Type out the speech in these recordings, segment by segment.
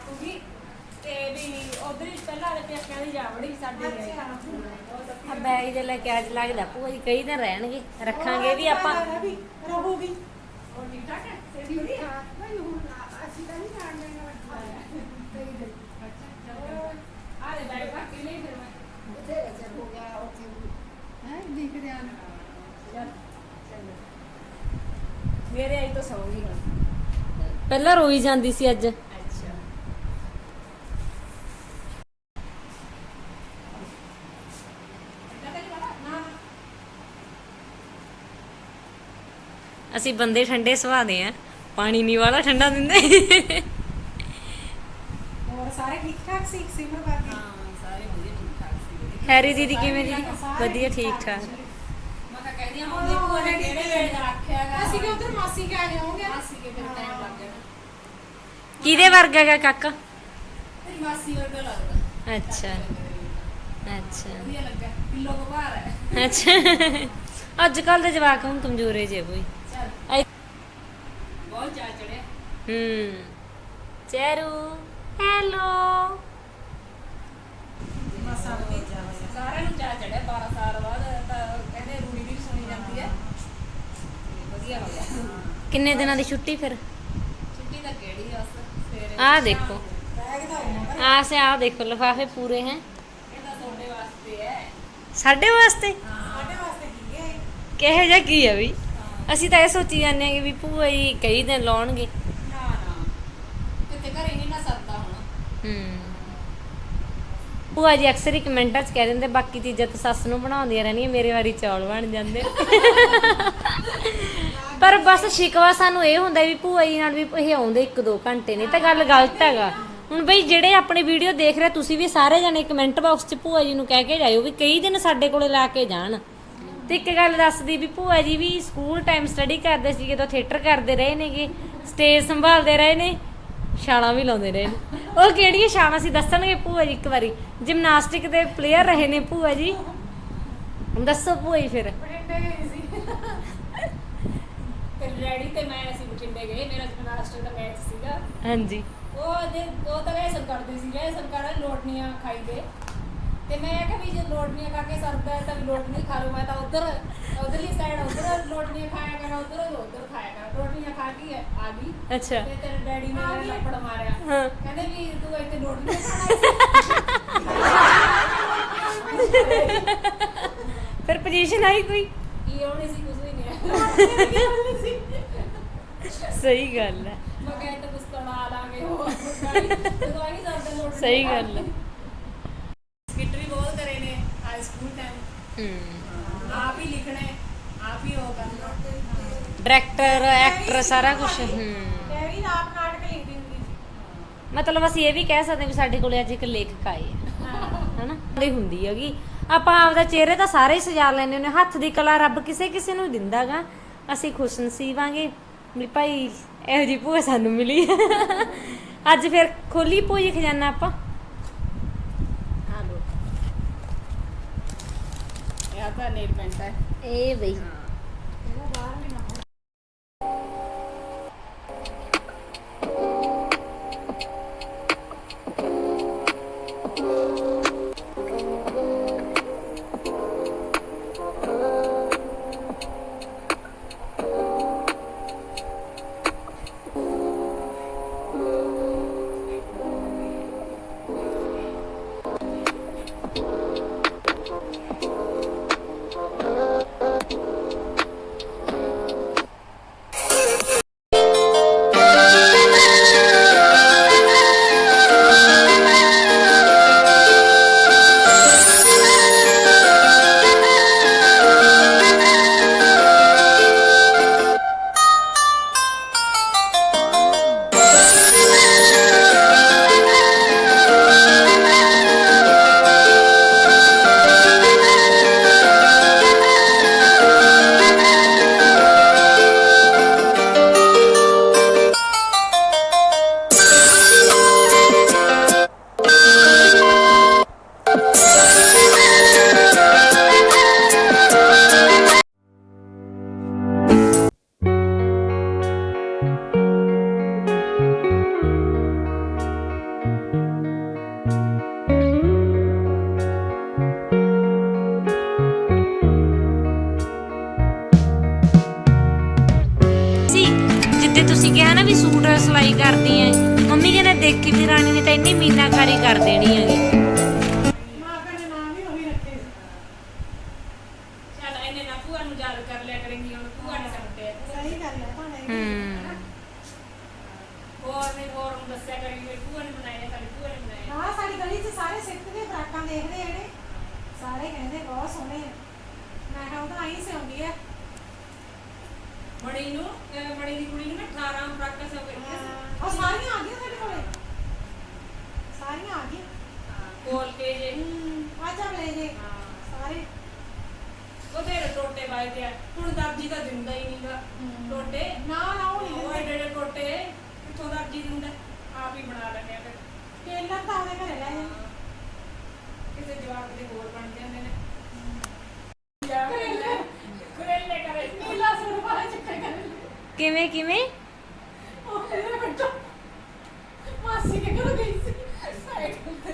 ਮਾਸੀ ਆਏ ਆਪੂ ਵੀ ਤੇ ਵੀ ਉਧਰ ਹੀ ਪਹਿਲਾਂ ਵਾਲੇ ਪੇਕਿਆਂ ਦੀ ਜਾਵੜੀ ਸਾਡੇ ਗਏ ਅੱਛਾ। ਆ ਬੈਗ ਜੇ ਲੈ ਕੇ ਅੱਜ ਲੱਗਦਾ ਭੂਆ ਜੀ ਕਈ ਦਿਨ ਰਹਿਣਗੇ ਰੱਖਾਂਗੇ ਵੀ ਆਪਾਂ। ਵੀ ਰਹੂਗੀ। ਹੋਰ ਠੀਕ ਠਾਕ ਹੈ? ਸੇਠੀ ਵਧੀਆ? ਨਹੀਂ ਹੁਣ ਅਸੀਂ ਤਾਂ ਨਹੀਂ ਜਾਣਦੇ ਆ ਲੈ ਬੈਗ ਪਾ ਕੇ ਲਈ ਫਿਰ ਮੈਂ। ਬਥੇਰੇ ਚਿਰ ਹੋ ਗਿਆ ਉੱਥੇ ਹੈ ਦਿਖ ਰਿਹਾ ਨਾ ਚੱਲ। ਚੱਲ ਮੇਰੇ ਆਈ ਤਾਂ ਸੌਂਗੀ ਹੁਣ। ਪਹਿਲਾਂ ਰੋਈ ਜਾਂਦੀ ਸੀ ਅੱਜ ਅੱਛਾ ਅਸੀਂ ਬੰਦੇ ਠੰਡੇ ਸੁਭਾਅ ਦੇ ਆ। ਪਾਣੀ ਨਹੀਂ ਵਾਲਾ ਠੰਡਾ ਦਿੰਦੇ। ਹੋਰ ਸਾਰੇ ਠੀਕ ਠਾਕ ਸੀ? ਸਿਮਰ ਬਾਕੀ ਹਾਂ ਸਾਰੇ ਵਧੀਆ ਠੀਕ ਠਾਕ ਸੀ। ਹੈਰੀ ਦੀਦੀ ਕਿਵੇਂ ਦੀਦੀ ਵਧੀਆ ਠੀਕ ਠਾਕ ਮੈਂ ਤਾਂ ਕਹਿੰਦੀ ਹਾਂ ਹੁਣ ਦੇਖੋ ਇਹ ਕਿਹੜੇ ਵੇਲੇ ਦਾ ਰੱਖਿਆ ਗਾ। ਅਸੀਂ ਕਿ ਉਧਰ ਮਾਸੀ ਕੇ ਆ ਜਾਓਗੇ ਮਾਸੀ ਕੇ ਫਿਰ ਟਾਈਮ ਲੱਗ ਜਾਣਾ। ਕਿਹਦੇ ਵਰਗਾ ਗਾ ਕਾਕਾ? ਤੇਰੀ ਮਾਸੀ ਵਰਗਾ ਲੱਗਦਾ। ਅੱਛਾ। ਅੱਛਾ। ਵਧੀਆ ਲੱਗਾ। ਕਿਲੋ ਕਬਾਰ ਹੈ ਅੱਛਾ। ਅੱਜ ਕੱਲ ਦੇ ਜਵਾਕ ਹੁਣ ਕਮਜ਼ੋਰੇ ਜੇ ਆਈ- ਬਹੁਤ ਚਾ ਚੜਿਆ ਹੂੰ ਚੈਰੂ ਹੈਲੋ ਮਾਸਾ ਹੋ ਜਾ ਸਾਰਿਆਂ ਨੂੰ ਚਾ ਚੜਿਆ 12 ਸਾਲ ਬਾਅਦ ਤਾਂ ਕਹਿੰਦੇ ਰੂੜੀ ਦੀ ਵੀ ਸੁਣੀ ਜਾਂਦੀ ਹੈ ਤੇ ਵਧੀਆ ਹੋ ਗਿਆ ਕਿੰਨੇ ਦਿਨਾਂ ਦੀ ਛੁੱਟੀ ਫਿਰ ਛੁੱਟੀ ਤਾਂ ਕਿਹੜੀ ਬਸ ਸਵੇਰੇ ਆਹ ਦੇਖੋ ਬੈਗ ਦਾ ਹੋਣਾ ਆਹ ਸੇ ਆਹ ਦੇਖੋ ਲਫਾਫੇ ਪੂਰੇ ਹੈ ਇਹ ਤਾਂ ਤੁਹਾਡੇ ਵਾਸਤੇ ਹੈ ਸਾਡੇ ਵਾਸਤੇ ਸਾਡੇ ਵਾਸਤੇ ਕੀ ਹੈ ਕਿਹੋ ਜਿਹਾ ਕੀ ਆ ਵੀ ਅਸੀਂ ਤਾਂ ਇਹ ਸੋਚੀ ਜਾਂਦੇ ਆ ਕਿ ਵੀ ਭੂਆ ਜੀ ਕਈ ਦਿਨ ਲਾਉਣਗੇ। ਨਾ ਨਾ। ਕਿਤੇ ਘਰੇ ਨਹੀਂ ਨਾ ਸਰਦਾ ਹੁਣ। ਹੂੰ। ਭੂਆ ਜੀ ਅਕਸਰ ਹੀ ਕਮੈਂਟਾਂ 'ਚ ਕਹਿ ਦਿੰਦੇ ਬਾਕੀ ਚੀਜ਼ਾਂ ਤਾਂ ਸੱਸ ਨੂੰ ਬਣਾਉਂਦੀਆਂ ਰਹਿਣੀਆਂ ਮੇਰੇ ਵਾਰੀ ਚੌਲ ਬਣ ਜਾਂਦੇ। ਪਰ ਬਸ ਸ਼ਿਕਵਾ ਸਾਨੂੰ ਇਹ ਹੁੰਦਾ ਵੀ ਭੂਆ ਜੀ ਨਾਲ ਵੀ ਇਹ ਆਉਂਦੇ ਇੱਕ ਦੋ ਘੰਟੇ ਨੇ ਤਾਂ ਗੱਲ ਗਲਤ ਹੈਗਾ। ਹੁਣ ਬਈ ਜਿਹੜੇ ਆਪਣੀ ਵੀਡੀਓ ਦੇਖ ਰਹੇ ਤੁਸੀਂ ਵੀ ਸਾਰੇ ਜਣੇ ਕਮੈਂਟ ਬਾਕਸ 'ਚ ਭੂਆ ਜੀ ਨੂੰ ਕਹਿ ਕੇ ਜਾਇਓ ਵੀ ਕਈ ਦਿਨ ਸਾਡੇ ਕੋਲੇ ਲਾ ਕੇ ਜਾਣ। ਤੇ ਇੱਕ ਗੱਲ ਦੱਸਦੀ ਵੀ ਭੂਆ ਜੀ ਵੀ ਸਕੂਲ ਟਾਈਮ ਸਟੱਡੀ ਕਰਦੇ ਸੀ ਜਦੋਂ ਥੀਏਟਰ ਕਰਦੇ ਰਹੇ ਨੇਗੇ ਸਟੇਜ ਸੰਭਾਲਦੇ ਰਹੇ ਨੇ ਛਾਲਾਂ ਵੀ ਲਾਉਂਦੇ ਰਹੇ ਨੇ। ਉਹ ਕਿਹੜੀਆਂ ਛਾਲਾਂ ਸੀ ਦੱਸਣਗੇ ਭੂਆ ਜੀ ਇੱਕ ਵਾਰੀ? ਜਿਮਨਾਸਟਿਕ ਦੇ ਪਲੇਅਰ ਰਹੇ ਨੇ ਭੂਆ ਜੀ। ਦੱਸੋ ਭੂਆ ਜੀ ਫਿਰ। ਬਠਿੰਡੇ ਗਈ ਸੀ। ਤੇ ਡੈਡੀ ਤੇ ਮੈਂ ਅਸੀਂ ਬਠਿੰਡੇ ਗਏ ਮੇਰਾ ਜਿਮਨਾਸਟਿਕ ਦਾ ਮੈਚ ਸੀਗਾ। ਹਾਂਜੀ। ਉਹ ਦੇ ਉਹ ਤਾਂ ਇਹ ਕਰਦੇ ਸੀ ਇਹ ਸਰਕਾਰ ਲੋਟਨੀਆਂ ਖਾਈਦੇ ਤੇ ਮੈਂ ਕਿਹਾ ਵੀ ਜੇ ਲੋਟਨੀਆਂ ਖਾ ਕੇ ਸਰਦਾ ਹੈ ਤਾਂ ਵੀ ਲੋਟਨੀ ਖਾ ਲਓ। ਮੈਂ ਤਾਂ ਉਧਰ ਉਧਰਲੀ ਸਾਈਡ ਉਧਰ ਲੋਟਨੀਆਂ ਖਾਇਆ ਕਰਾਂ ਉਧਰ ਉਧਰ ਖਾਇਆ ਕਰਾਂ। ਲੋਟਨੀਆਂ ਖਾ ਕੇ ਆ ਗਈ। ਅੱਛਾ। ਤੇ ਤੇਰੇ ਡੈਡੀ ਨੇ ਮੇਰੇ ਲੱਪੜ ਮਾਰਿਆ। ਹਾਂ। ਕਹਿੰਦੇ ਵੀ ਤੂੰ ਇੱਥੇ ਲੋਟਨੀਆਂ ਖਾਣਾ ਫਿਰ ਪੋਜੀਸ਼ਨ ਆਈ ਕੋਈ? ਕੀ ਆਉਣੀ ਸੀ ਕੁਝ ਵੀ ਨਹੀਂ ਸਹੀ ਗੱਲ ਹੈ। ਮੈਂ ਕਹਿੰਦਾ ਕੁਝ ਤੜਾ ਲਾਂਗੇ ਉਹ ਜਦੋਂ ਆਈ ਸਰਦਾ ਲੋਟਨੀ ਸਹੀ ਗੱਲ ਹੈ ਸਕਿੱਟ ਵੀ ਬਹੁਤ ਕਰੇ ਆਪ ਆਪ ਡਾਇਰੈਕਟਰ ਐਕਟਰ ਸਾਰਾ ਕੁਝ ਹੂੰ। ਆਪ ਨਾਟਕ ਲਿਖਦੀ ਹੁੰਦੀ ਸੀ। ਮਤਲਬ ਅਸੀਂ ਇਹ ਵੀ ਕਹਿ ਸਕਦੇ ਹਾਂ ਵੀ ਸਾਡੇ ਕੋਲੇ ਅੱਜ ਇੱਕ ਲੇਖਕ ਆਏ ਆ। ਹਨਾ? ਦੀ ਹੁੰਦੀ ਹੈਗੀ। ਆਪਾਂ ਆਪਦਾ ਚਿਹਰੇ ਤਾਂ ਸਾਰੇ ਹੀ ਸਜਾ ਲੈਂਦੇ ਨੇ ਹੱਥ ਦੀ ਕਲਾ ਰੱਬ ਕਿਸੇ ਕਿਸੇ ਨੂੰ ਦਿੰਦਾਗਾ। ਅਸੀਂ ਖੁਸ਼ ਨਸੀਬਾਂਗੇ। ਵੀ ਭਾਈ ਇਹੋ ਜੀ ਭੂਆ ਸਾਨੂੰ ਮਿਲੀ। ਅੱਜ ਫਿਰ ਖੋਲੀ ਭੂਈ ਖਜ਼ਾਨਾ ਆਪਾਂ ਹਾਂ ਲੋ ਇਹ ਨੇਲ ਪੈਂਟ ਹੈ। ਇਹ ਬਈ। ਵੀ ਸੂਟ ਸਿਲਾਈ ਕਰਦੀ ਐ ਮੰਮੀ ਕਹਿੰਦੇ ਦੇਖੀ ਵੀ ਰਾਣੀ ਨੇ ਤਾਂ ਇੰਨੀ ਮੀਨਾਕਾਰੀ ਕਰ ਦੇਣੀ ਹੈਗੀ। ਮਾਂ ਕਹਿੰਦੇ ਨਾਮ ਵੀ ਉਹੀ ਰੱਖੇ ਚੱਲ ਇਹਨੇ ਨਾ ਭੂਆ ਨੂੰ ਯਾਦ ਕਰ ਲਿਆ ਕਰੇਂਗੀ ਹੁਣ ਭੂਆ ਨੇ ਸੰਤੇ ਸਹੀ ਗੱਲ ਹੈ। ਨੇ ਨੂੰ ਨੇ ਨੇ ਸਾਰੇ ਸਿੱਖਦੇ ਫਰਾਕਾਂ ਦੇਖਦੇ ਜਿਹੜੇ। ਸਾਰੇ ਕਹਿੰਦੇ ਬਹੁਤ ਸੋਹਣੇ ਆ। ਮੈਂ ਕਿਹਾ ਉਹ ਤਾਂ ਆਈ ਸਿਉਂਦੀ ਆ। ਮਣੀ ਨੂੰ ਅਹ ਮਣੀ ਦੀ ਕੁੜੀ ਨੂੰ ਨਾ 18 ਫਰਾਕਾਂ ਸਭ ਕਰੀਆਂ ਸੀ। ਉਹ ਸਾਰੀਆਂ ਆ ਗਈਆਂ ਸਾਡੇ ਕੋਲੇ? ਸਾਰੀਆਂ ਆ ਗਈਆਂ? ਕੋਲ ਕੇ ਜੇ। ਆ ਜਾ ਲੈ ਜੇ। ਹਾਂ। ਸਾਰੇ। ਉਹ ਤੇਰੇ ਟੋਟੇ ਵਾਏ ਤੇ ਆ। ਹੁਣ ਦਰਜੀ ਤਾਂ ਦਿੰਦਾ ਹੀ ਨਹੀਂਗਾ ਟੋਟੇ? ਨਾ ਨਾ ਉਹ ਨਹੀਂ ਉਹ ਦਿੰਦੇ। ਏਡੇ ਏਡੇ ਟੋਟੇ। ਕਿੱਥੋਂ ਦਰਜੀ ਦਿੰਦਾ? ਆਪ ਹੀ ਬਣਾ ਲੈਂਦੇ ਆ ਫਿਰ। ਟੇਲਰ ਤਾਂ ਉਹਦੇ ਘਰੇ ਲੈ ਜਾ ਕਿਸੇ ਜਵਾਬ ਦੇ ਹੋਰ ਬਣ ਜਾਂਦੇ ਨੇ। ਕਰੇਲੇ ਕਰੇਲੇ ਕਰੇ ਨੀਲਾ ਸੂਟ ਪਾ ਚੱਕਰ ਕਰ ਕਿਵੇਂ ਕਿਵੇਂ? ਉਹ ਮਾਸੀ ਕੇ ਘਰੋਂ ਗਈ ਸੀ ਸਾਈਕਲ ਤੇ।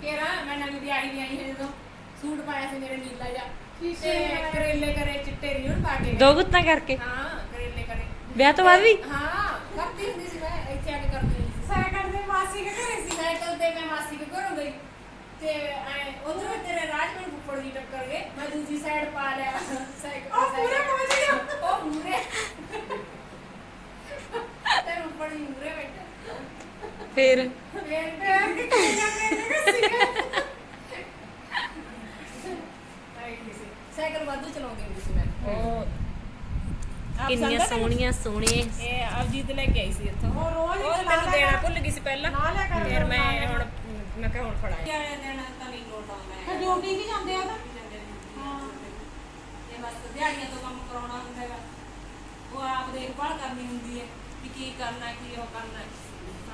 ਕਿਹੜਾ ਮੈਂ ਨਵੀਂ ਵਿਆਹੀ ਵੀ ਆਈ ਹੈ ਜਦੋਂ ਸੂਟ ਪਾਇਆ ਸੀ ਮੇਰੇ ਨੀਲਾ ਜਿਹਾ। ਸ਼ੀਸ਼ੇ ਤੇ। ਕਰੇਲੇ ਕਰੇ ਚਿੱਟੇ ਰੀਣ ਪਾ ਕੇ ਦੋ ਗੁੱਤਾਂ ਕਰਕੇ। ਹਾਂ ਕਰੇਲੇ ਕਰੇ। ਵਿਆਹ ਤੋਂ ਬਾਅਦ ਵੀ? ਹਾਂ ਕਰਦੀ ਹੁੰਦੀ ਸੀ ਮੈਂ ਇੱਥੇ ਆ ਕੇ ਕਰਦੀ ਹੁੰਦੀ ਸੀ। ਸਾਈਕਲ ਤੇ ਮਾਸੀ ਕੇ ਘਰੇ ਸੀ। ਸਾਈਕਲ ਤੇ ਮੈਂ ਮਾਸੀ ਕੇ ਘਰੋਂ ਗਈ। ਤੇ ਐ ਉਧਰੋਂ ਤੇਰੇ ਰਾਜਮਨ ਫੁੱਫੜ ਜੀ ਟੱਕਰ ਗਏ। ਮੈਂ ਦੂਜੀ ਸਾਈਡ ਪਾ ਲਿਆ। ਸਾਈਕਲ ਉਹ ਪੂਰੇ ਪਹੁੰਚ ਗਿਆ ਉਹ ਮੂਰੇ ਤੇ ਫੁੱਫੜ ਜੀ ਮੂਰੇ ਬੈਠਾ ਫਿਰ। ਕਿ ਸਾਈਕਲ ਵਾਧੂ ਚਲਾਉਂਦੀ ਹੁੰਦੀ ਸੀ ਮੈਂ। ਉਹ ਆਪ ਕਿੰਨੀਆਂ ਸੰਗਤ- ਸੋਹਣੀਆਂ ਸੋਹਣੇ ਇਹ ਅਵਜੀਤ ਲੈ ਕੇ ਆਈ ਸੀ ਇੱਥੋਂ। ਉਹ ਰੋਜ਼ ਉਹ ਚਲਾ ਦੇਣਾ। ਭੁੱਲ ਗਈ ਸੀ ਪਹਿਲਾਂ। ਲਾ ਲਿਆ ਕਰ, ਫਿਰ ਮੈਂ ਹੁਣ ਮੈਂ ਕਿਹਾ ਹੁਣ ਫੜਾਇਆ ਆਇਆ ਦੇਣਾ ਤਾਂ ਨਹੀਂ ਲੋਟ ਆਉਂਦਾ ਫਿਰ ਡਿਊਟੀ ਵੀ ਜਾਂਦੇ ਆ ਤਾਂ? ਹਾਂ। ਇਹ ਬਸ ਦਿਹਾੜੀਆਂ ਤੋਂ ਕੰਮ ਕਰਾਉਣਾ ਹੁੰਦਾ ਹੈਗਾ। ਉਹ ਆਪ ਦੇਖਭਾਲ ਕਰਨੀ ਹੁੰਦੀ ਹੈ ਕਿ ਕੀ ਕਰਨਾ ਕੀ ਉਹ ਕਰਨਾ ਹੈ।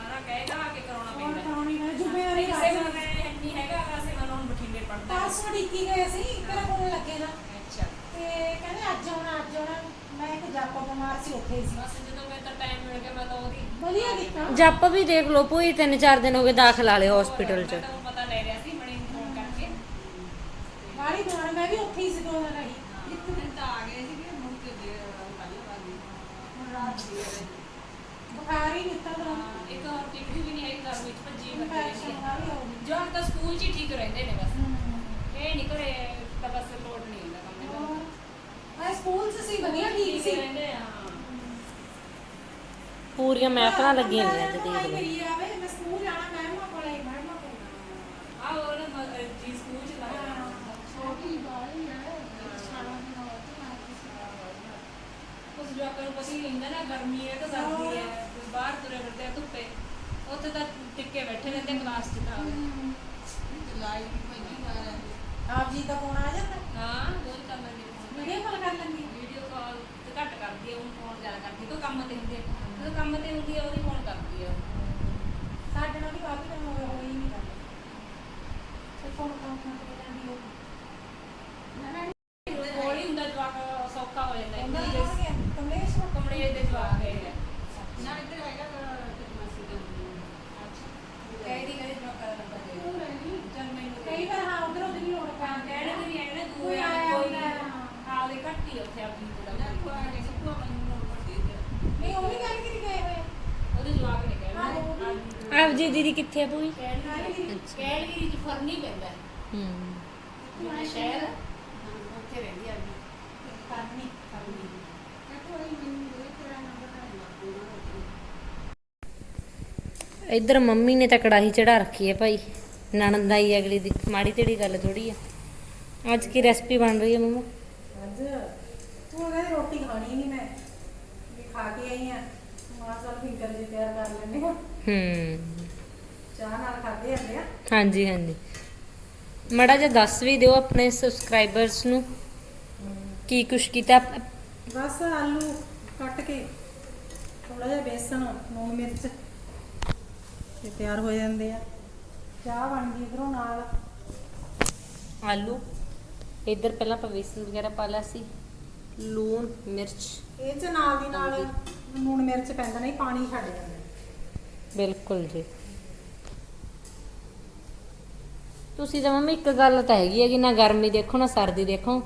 ਸਾਰਾ ਕਹਿਗਾ ਆ ਕੇ ਕਰਾਉਣਾ ਹੋਰ ਪੈਂਦਾ ਹੈ। ਕਰਾਉਣੀ ਹੈ ਜ਼ਿੰਮੇਵਾਰੀ ਕਿਸੇ ਆ ਨੂੰ ਮੈਂ ਨਹੀਂ ਹੈਗਾ ਵੈਸੇ ਮੈਂ ਹੁਣ ਬਠਿੰਡੇ ਪੜਦਾ ਪਰਸੋਂ ਡਿੱਕੀ ਗਏ ਸੀ ਤੇਰਾ ਫੋਨ ਲੱਗੇ ਨਾ ਅੱਛਾ ਤੇ ਕਹਿੰਦੇ ਅੱਜ ਆਉਣਾ ਅੱਜ ਆਉਣਾ ਮੈਂ ਇੱਕ ਜਾਪਾ ਬਿਮਾਰ ਸੀ ਉੱਥੇ ਹੀ ਸੀ ਬਸ ਜਦੋਂ ਮੈਨੂੰ ਤਾਂ ਟਾਈਮ ਮਿਲ ਗਿਆ ਮੈਂ ਤਾਂ ਉਹਦੀ ਵਧੀਆ ਕੀਤਾ। ਜੱਪ ਵੀ ਦੇਖ ਲਓ ਭੂਈ ਤਿੰਨ ਚਾਰ ਦਿਨ ਹੋ ਗਏ ਦਾਖਲ ਵਾਲੇ ਹਸਪੀਟਲ 'ਚ ਮੈਂ ਤਾਂ ਪਤਾ ਲੈ ਰਿਹਾ ਸੀ ਮਣੀ ਨੂੰ ਫੋਨ ਕਰਕੇ। ਵਾਲੀ ਬਿਮਾਰ ਮੈਂ ਵੀ ਉੱਥੇ ਹੀ ਸੀ ਦੋ ਦਿਨ ਰਹੀ। ਇੱਕ ਦਿਨ ਤਾਂ ਆ ਗਏ ਸੀਗੇ ਮੁੜ ਕੇ ਦੇ ਕੱਲ ਵਾਲੀ ਹੁਣ ਰਾਤ ਦੀ ਬੁਖਾਰ ਹੀ ਨਿਕਲ ਰਿਹਾ ਇੱਕ ਹੋਰ ਟਿਕੜੀ ਵੀ ਨਹੀਂ ਹੈਗੀ ਘਰ ਵਿੱਚ ਭੱਜੀ ਫਿਰਦੀ ਇਨਫੈਕਸ਼ਨ ਰਹਿੰਦੀ ਹੈ ਵਾਲੀ ਹੋ ਗਈ ਜੋ ਤਾਂ ਸਕੂਲ 'ਚ ਹੀ ਠੀਕ ਰਹਿੰਦੇ ਨੇ ਬਸ। ਹਮ। ਇਹ ਨਹੀਂ ਘਰੇ ਤਾਂ ਬਸ ਲੋਡ ਨਹੀਂ ਹੁੰਦਾ ਕੰਮ ਦਾ। ਹੋਰ ਮੈਂ ਸਕੂਲ 'ਚ ਸੀ ਵਧੀਆ ਠੀਕ ਸੀ। ਰਹਿੰਦੇ ਆ ਹਾਂ। ਪੂਰੀਆਂ ਮਹਿਫਲਾਂ ਲੱਗੀਆਂ ਹੋਈਆਂ ਅੱਜ ਦੇਖ ਆਈ ਲਓ ਕਰੀ ਜਾਵੇ ਮੈਂ ਸਕੂਲ ਜਾਣਾ ਮੈਡਮਾਂ ਕੋਲੇ ਮੈਡਮਾਂ ਕੋਲੇ ਆ ਉਹ ਨਾ ਜੀ ਸਕੂਲ 'ਚ ਲੱਗਦਾ ਛੋਟੀ ਬਾਲੀ ਹੈ ਛਾਣਾ ਦੀ ਕੁਝ ਜਵਾਕਾਂ ਨੂੰ ਪਤਾ ਹੀ ਨਹੀਂ ਹੁੰਦਾ ਨਾ ਗਰਮੀ ਹੈ ਕਿ ਸਰਦੀ ਹੈ। ਕੋਈ ਬਾਹਰ ਤੁਰੇ ਫਿਰਦੇ ਆ ਧੁੱਪੇ। ਉੱਥੇ ਤਾਂ ਟਿੱਕੇ ਬੈਠੇ ਰਹਿੰਦੇ ਕਲਾਸ 'ਚ ਤਾਂ। ਜੁਲਾਈ ਆਪ ਜੀ ਦਾ ਫੋਨ ਆ ਜਾਂਦਾ? ਹਾਂ ਰੋਜ਼ ਕਰ ਲੈਂਦੇ ਫੋਨ ਵੀਡੀਓ ਕਾਲ ਕਰ ਲੈਂਦੀ। ਵੀਡੀਓ ਕਾਲ ਤੇ ਘੱਟ ਕਰਦੀ ਹੈ ਉਹ ਫੋਨ ਜ਼ਿਆਦਾ ਕਰਦੀ ਕੋਈ ਕੰਮ ਤੇ ਹੁੰਦੀ ਹੈ ਜਦੋਂ ਕੰਮ ਤੇ ਹੁੰਦੀ ਹੈ ਉਹਦੀ ਫੋਨ ਕਰਦੀ ਹੈ ਸਾਡੇ ਨਾਲ ਵੀ ਕਾਫੀ ਟਾਈਮ ਹੋ ਗਿਆ ਹੋਈ ਨਹੀਂ ਗੱਲ ਤੇ ਫੋਨ ਕੰਮ ਕਰ ਜਾਂਦੀ ਹੈ ਕੋਲ ਹੀ ਹੁੰਦਾ ਜਵਾਕ ਸੌਖਾ ਹੋ ਜਾਂਦਾ ਉਹਨਾਂ ਹੈ ਦਾ ਹੋ ਗਿਆ ਕਮਲੇਸ਼ ਨੂੰ ਕਮੜੇ ਦੇ ਜਵਾਕ ਗਏ ਹੈ ਨਾ ਇੱਧਰ ਹੈਗਾ ਕਿਸਮਸੀ ਦਾ ਕਈ ਦੀ ਕਈ ਜਵਾਕ ਕਰ ਲੈਂਦਾ ਜੇ ਚੱਲ ਮੈਨੂੰ ਕਈ ਵਾਰ ਹਾਂ ਉਧਰ ਉਧਰ ਹੀ ਹੋਣ ਪਾ ਕਹਿਣ ਵੀ ਨਹੀਂ ਆਏ ਨਾ ਦੂਰ ਕੋਈ ਆ ਆਇਆ ਕੋਈ ਹੁੰਦਾ ਹੈ। ਹਾਂ ਉਹਦੇ ਘੱਟ ਹੀ ਉੱਥੇ ਆਪਣੀ ਕੋਲ ਨਾ ਕੋਈ ਆ ਕੇ ਸੁੱਕਾ ਮੈਨੂੰ ਮੋੜ ਪੱਟੀ ਤੇ ਨਹੀਂ ਉਹ ਵੀ ਗੱਲ ਕਰੀ ਗਏ ਹੋਏ ਉਹਦੇ ਜਵਾਕ ਨੇ ਹਾਂ, ਉਹ ਵੀ। ਕਹਿਣਾ ਆਪ ਜੀ ਦੀਦੀ ਕਿੱਥੇ ਆ ਭੂਈ? ਕੈਲਗਰੀ ਕੈਲਗਰੀ ਚ ਫਰਨੀ ਪੈਂਦਾ। ਹੈ। ਹੂੰ ਮੇਰਾ ਸ਼ਹਿਰ ਉੱਥੇ ਰਹਿੰਦੀ ਆ ਜੀ ਕਰਨੀ ਫਰਨੀ ਇੱਧਰ ਮੰਮੀ ਨੇ ਤਾਂ ਕੜਾਹੀ ਚੜਾ ਰੱਖੀ ਹੈ ਭਾਈ। ਨਣਦ ਆਈ ਅਗਲੀ ਦੀ। ਮਾੜੀ ਤੇੜੀ ਗੱਲ ਥੋੜੀ ਆ। ਅੱਜ ਕੀ ਰੈਸਪੀ ਬਣ ਰਹੀ ਹੈ ਮੰਮਾ? ਅੱਜ ਤੂੰ ਕਹਿੰਦੀ ਰੋਟੀ ਖਾਣੀ ਨਹੀਂ ਮੈਂ। ਵੀ ਖਾ ਕੇ ਆਈ ਆ। ਮਾਂ ਸਾਲ ਫਿੰਗਰ ਜੇ ਤਿਆਰ ਕਰ ਲੈਣੇ ਆ। ਹੂੰ। ਚਾਹ ਨਾਲ ਖਾਦੇ ਜਾਂਦੇ ਆ? ਹਾਂਜੀ ਹਾਂਜੀ। ਮੜਾ ਜਿਹਾ ਦੱਸ ਵੀ ਦਿਓ ਆਪਣੇ ਸਬਸਕ੍ਰਾਈਬਰਸ ਨੂੰ ਕੀ ਕੁਛ ਕੀਤਾ। ਬਸ ਆਲੂ ਕੱਟ ਕੇ ਥੋੜਾ ਜਿਹਾ ਬੇਸਨ ਲੂਣ ਮਿਰਚ ਤੇ ਤਿਆਰ ਹੋ ਜਾਂਦੇ ਆ। ਚਾਹ ਬਣ ਗਈ ਇਧਰੋਂ ਨਾਲ। ਆਲੂ। ਇੱਧਰ ਪਹਿਲਾਂ ਆਪਾਂ ਵਗੈਰਾ ਪਾ ਲਿਆ ਸੀ। ਲੂਣ ਮਿਰਚ। ਇਹ ਚ ਨਾਲ ਦੀ ਨਾਲ ਲੂਣ ਮਿਰਚ ਪੈਂਦਾ ਨਹੀਂ ਪਾਣੀ ਛੱਡ ਜਾਂਦਾ। ਬਿਲਕੁਲ ਜੀ। ਤੁਸੀਂ ਤਾਂ ਮੰਮੀ ਇੱਕ ਗੱਲ ਤਾਂ ਹੈਗੀ ਹੈ ਕਿ ਨਾ ਗਰਮੀ ਦੇਖੋ ਨਾ ਸਰਦੀ ਦੇਖੋ।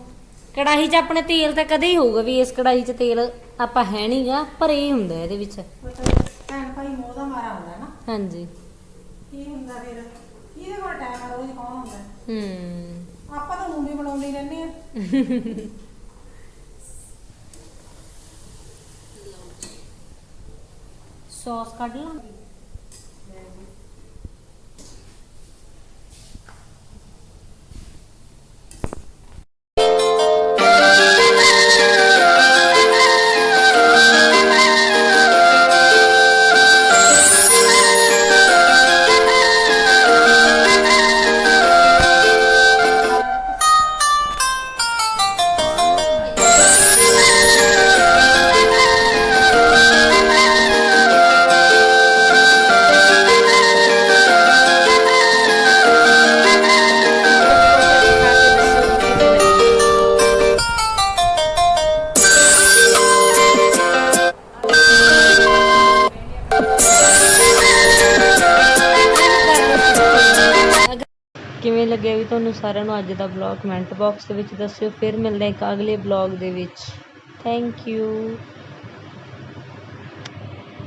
ਕੜਾਹੀ 'ਚ ਆਪਣੇ ਤੇਲ ਤਾਂ ਕਦੇ ਹੀ ਹੋਊਗਾ ਵੀ ਇਸ ਕੜਾਹੀ 'ਚ ਤੇਲ ਆਪਾਂ ਹੈ ਨਹੀਂਗਾ ਪਰ ਇਹ ਹੁੰਦਾ ਇਹਦੇ ਵਿੱਚ। ਭੈਣ ਭਾਈ ਮੋਹ ਦਾ ਮਾਰਾ ਹੁੰਦਾ ਨਾ। ਹਾਂਜੀ। ਕੀ ਹੁੰਦਾ ਫਿਰ? ਇਹਦੇ ਕੋਲ ਟਾਈਮ ਆ ਰੋਜ਼ ਕੌਣ ਹੁੰਦਾ? ਹੂੰ। ਆਪਾਂ ਤਾਂ ਵੀ ਬਣਾਉਂਦੇ ਰਹਿੰਦੇ ਆ। ਸੌਸ ਕੱਢ ਲਾਂ। ਤੁਹਾਨੂੰ ਸਾਰਿਆਂ ਨੂੰ ਅੱਜ ਦਾ ਬਲੌਗ ਕਮੈਂਟ ਬਾਕਸ ਦੇ ਵਿੱਚ ਦੱਸਿਓ, ਫਿਰ ਮਿਲਦੇ ਹਾਂ ਇੱਕ ਅਗਲੇ ਬਲੌਗ ਦੇ ਵਿੱਚ। Thank you